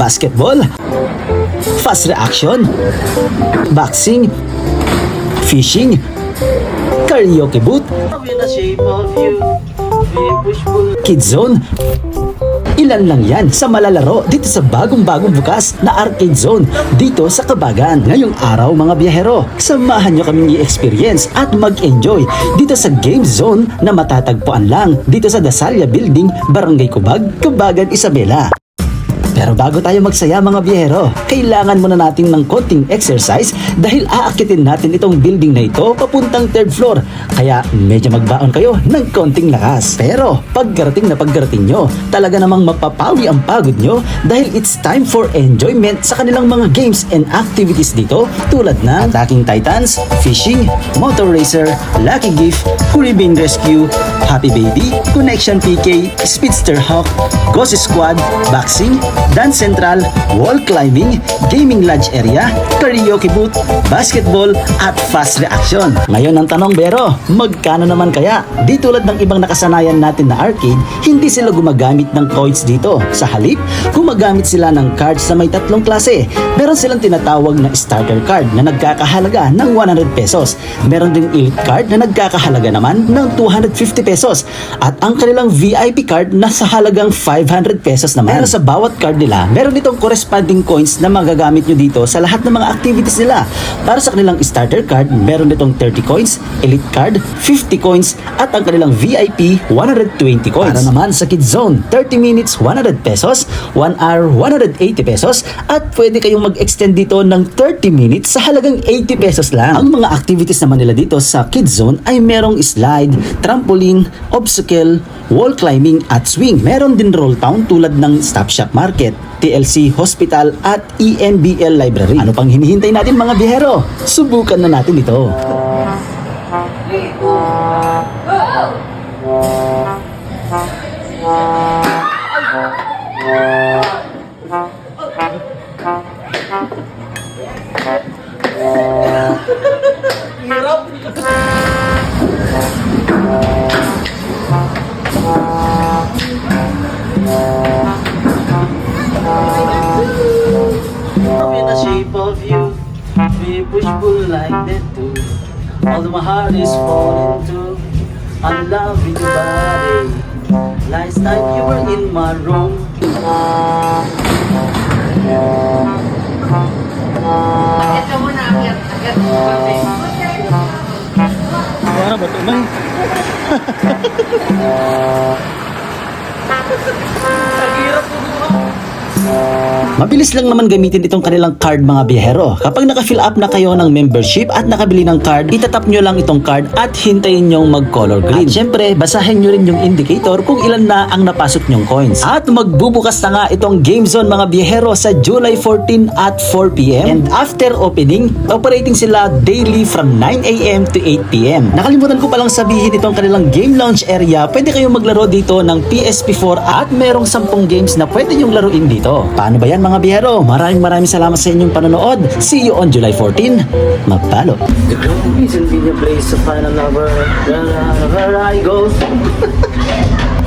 basketball, fast reaction, boxing, fishing, karaoke pull. Kids Zone. Ilan lang yan sa malalaro dito sa bagong-bagong bukas na Arcade Zone dito sa Kabagan. Ngayong araw mga biyahero, samahan nyo kaming i-experience at mag-enjoy dito sa Game Zone na matatagpuan lang dito sa Dasalia Building, Barangay Kubag, Kabagan, Isabela. Pero bago tayo magsaya mga biyahero, kailangan muna natin ng konting exercise dahil aakitin natin itong building na ito papuntang third floor. Kaya medyo magbaon kayo ng konting lakas. Pero pagkarating na pagkarating nyo, talaga namang mapapawi ang pagod nyo dahil it's time for enjoyment sa kanilang mga games and activities dito tulad na Attacking Titans, Fishing, Motor Racer, Lucky Gift, Caribbean Rescue, Happy Baby, Connection PK, Speedster Hawk, Ghost Squad, Boxing, Dance Central, Wall Climbing, Gaming Lodge Area, Karaoke Booth, Basketball, at Fast Reaction. Ngayon ang tanong, Bero, magkano naman kaya? Di tulad ng ibang nakasanayan natin na arcade, hindi sila gumagamit ng coins dito. Sa halip, gumagamit sila ng cards na may tatlong klase. Meron silang tinatawag na starter card na nagkakahalaga ng 100 pesos. Meron ding elite card na nagkakahalaga naman ng 250 pesos. At ang kanilang VIP card na sa halagang 500 pesos naman. Pero sa bawat card nila, meron ditong corresponding coins na magagamit nyo dito sa lahat ng mga activities nila. Para sa kanilang starter card, meron ditong 30 coins, elite card, 50 coins, at ang kanilang VIP, 120 coins. Para naman sa Kids Zone, 30 minutes, 100 pesos, 1 hour, 180 pesos, at pwede kayong mag-extend dito ng 30 minutes sa halagang 80 pesos lang. Ang mga activities naman nila dito sa Kids Zone ay merong slide, trampoline, obstacle, wall climbing at swing. Meron din roll town tulad ng Stop Shop Market, TLC Hospital at EMBL Library. Ano pang hinihintay natin mga bihero? Subukan na natin ito. in shape of you. We push pull like that too. Although my heart is falling too. I'm loving your body. Last night you were in my room. Ito muna, mo kami. Para ba ito nang? Mabilis lang naman gamitin itong kanilang card mga biyahero. Kapag naka-fill up na kayo ng membership at nakabili ng card, itatap nyo lang itong card at hintayin nyong mag-color green. At syempre, basahin nyo rin yung indicator kung ilan na ang napasok nyong coins. At magbubukas na nga itong Game Zone mga biyahero sa July 14 at 4pm. And after opening, operating sila daily from 9am to 8pm. Nakalimutan ko palang sabihin itong kanilang game launch area. Pwede kayong maglaro dito ng PSP4 at merong 10 games na pwede nyong laruin dito. Paano ba yan mga biyahero? Maraming maraming salamat sa inyong panonood. See you on July 14. Magpalo! The glory isn't in place to find a lover. Wherever I go.